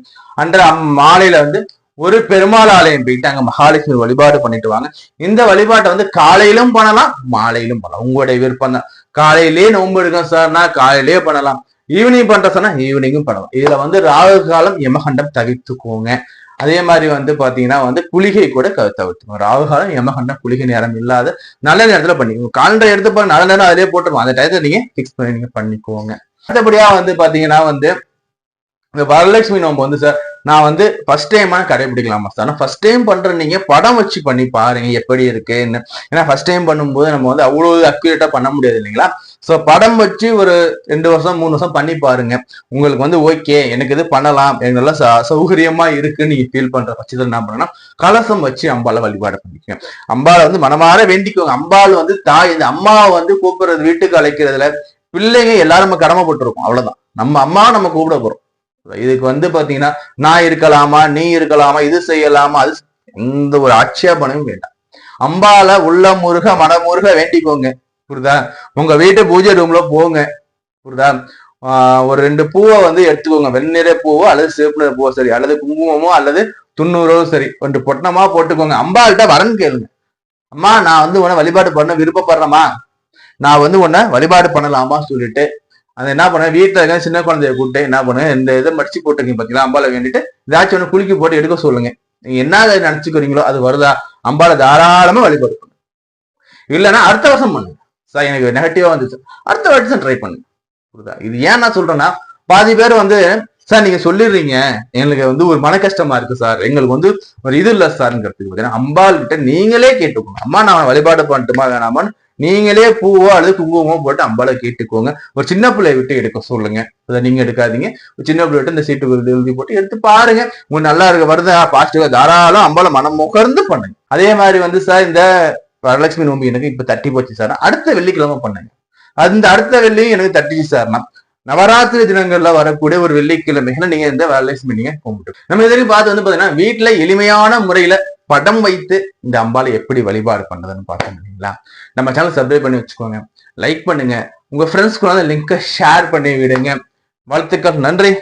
அன்ற மாலையில வந்து ஒரு பெருமாள் ஆலயம் போயிட்டு அங்க மகாலட்சுமி வழிபாடு பண்ணிட்டு வாங்க. இந்த வழிபாட்டை வந்து காலையிலும் பண்ணலாம் மாலையிலும் பண்ணலாம். உங்களுடைய விருப்பம் தான். காலையிலேயே நோன்பு எடுக்கும் சார்னா காலையிலேயே பண்ணலாம். ஈவினிங் பண்ற சொன்னா ஈவினிங்கும் பண்ணலாம். இதுல வந்து ராகு காலம் யமகண்டம் தவிர்த்துக்கோங்க. அதே மாதிரி வந்து பாத்தீங்கன்னா வந்து குளிகை கூட தவிர்த்துக்கணும். ராகுகாலம் யமகண்டம் குளிகை நேரம் இல்லாத நல்ல நேரத்துல பண்ணிக்கோங்க. காலண்டர் எடுத்து பாருங்க. நல்ல நேரம் அதிலே போட்டுருவோம் அந்த டயத்தை நீங்க பிக்ஸ் பண்ணி நீங்க பண்ணிக்கோங்க. அடுத்தபடியா வந்து பாத்தீங்கன்னா வந்து இந்த வரலட்சுமி நோம்பு வந்து சார் நான் வந்து ஃபர்ஸ்ட் டைமா கடைபிடிக்கலாமா சார் ஆனால் ஃபர்ஸ்ட் டைம் பண்ற நீங்க படம் வச்சு பண்ணி பாருங்க. எப்படி இருக்குன்னு ஏன்னா ஃபர்ஸ்ட் டைம் பண்ணும்போது நம்ம வந்து அவ்வளவு அக்யூரேட்டா பண்ண முடியாது இல்லைங்களா? ஸோ படம் வச்சு ஒரு ரெண்டு வருஷம் மூணு வருஷம் பண்ணி பாருங்க. உங்களுக்கு வந்து ஓகே எனக்கு இது பண்ணலாம். எனக்கு நல்லா சௌகரியமா இருக்குன்னு நீங்க ஃபீல் பண்ற பட்சத்தில் என்ன பண்ணணும்னா கலசம் வச்சு அம்பால வழிபாடு பண்ணிக்கோங்க. அம்பாவை வந்து மனமாற வேண்டிக்கோங்க. அம்பாள் வந்து தாய் இந்த அம்மாவை வந்து கூப்பிடுறது வீட்டுக்கு அழைக்கிறதுல பிள்ளைங்க எல்லாரும் நம்ம கடமைப்பட்டிருக்கோம். அவ்வளவுதான். நம்ம அம்மா நம்ம கூப்பிட போறோம். இதுக்கு வந்து பாத்தீங்கன்னா நான் இருக்கலாமா நீ இருக்கலாமா இது செய்யலாமா அது எந்த ஒரு ஆட்சேபனமும் வேண்டாம். அம்பால உள்ள முருக மனமுருக வேண்டிக்கோங்க. புரியுதா? உங்க வீட்டு பூஜை ரூம்ல போங்க. புரியுதா? ஒரு ரெண்டு பூவை வந்து எடுத்துக்கோங்க. வெண்ணிற பூவோ அல்லது சிவப்பு நிற பூவோ சரி. அல்லது குங்குமமோ அல்லது துண்ணூறோ சரி. ஒன்று பொட்டணமா போட்டுக்கோங்க. அம்பாள்கிட்ட வரன் கேளுங்க. அம்மா நான் வந்து உன்னை வழிபாடு பண்ண விருப்பப்படுறேம்மா. நான் வந்து உன்னை வழிபாடு பண்ணலாமா சொல்லிட்டு. அதை என்ன பண்ண? வீட்டில் இருக்க சின்ன குழந்தைய கூப்பிட்டு என்ன பண்ணுங்க இந்த இதை மடிச்சு போட்டுருக்கீங்க பார்த்தீங்களா அம்பாலை வேண்டிட்டு ஏதாச்சும் ஒன்று குலுக்கி போட்டு எடுக்க சொல்லுங்க. நீங்க என்ன நினைச்சுக்கிறீங்களோ அது வருதா? அம்பாலை தாராளமா வழிபாடு பண்ணுங்க இல்லைன்னா அடுத்த வருஷம் பண்ணுங்க. சார் எனக்கு நெகட்டிவா வந்துச்சு. அடுத்த வருஷம் ட்ரை பண்ணுங்க புரியுதா? இது ஏன் நான் சொல்றேன்னா பாதி பேர் வந்து சார் நீங்க சொல்லிடுறீங்க. எங்களுக்கு வந்து ஒரு மன கஷ்டமா இருக்கு சார். எங்களுக்கு வந்து ஒரு இது இல்ல சார்ங்கிறதுக்கு பார்த்தீங்கன்னா அம்பாள் கிட்ட நீங்களே கேட்டுக்கோங்க. அம்மா நான் வழிபாடு பண்ணட்டுமா வேணாமான்னு நீங்களே பூவோ அல்லது குங்குமோ போட்டு அம்பாலை கேட்டுக்கோங்க. ஒரு சின்ன பிள்ளைய விட்டு எடுக்க சொல்லுங்க. அதை நீங்க எடுக்காதீங்க. ஒரு சின்ன பிள்ளை விட்டு இந்த சீட்டு விருது எழுதி போட்டு எடுத்து பாருங்க. உங்களுக்கு நல்லா இருக்க வருதா. பாசிட்டிவா தாராளம் அம்பாலை மனம் முகர்ந்து பண்ணுங்க. அதே மாதிரி வந்து சார் இந்த வரலட்சுமி நோம்பு எனக்கு இப்ப தட்டி போச்சு சார் அடுத்த வெள்ளிக்கிழமை பண்ணுங்க. அந்த அடுத்த வெள்ளியும் எனக்கு தட்டிச்சு சார்னா நவராத்திரி தினங்கள்ல வரக்கூடிய ஒரு வெள்ளிக்கிழமைகளை நீங்க இந்த வரலட்சுமி நீங்க கும்பிட்டு நம்ம இது பார்த்து வந்து பாத்தீங்கன்னா வீட்டுல எளிமையான முறையில படம் வைத்து இந்த அம்பாலை எப்படி வழிபாடு பண்ணதுன்னு பார்த்தோம் இல்லைங்களா? நம்ம சேனல் சப்ஸ்கிரைப் பண்ணி வச்சுக்கோங்க. லைக் பண்ணுங்க. உங்க ஃப்ரெண்ட்ஸ்க்குள்ள லிங்கை ஷேர் பண்ணி விடுங்க. வாழ்த்துக்கள். நன்றி.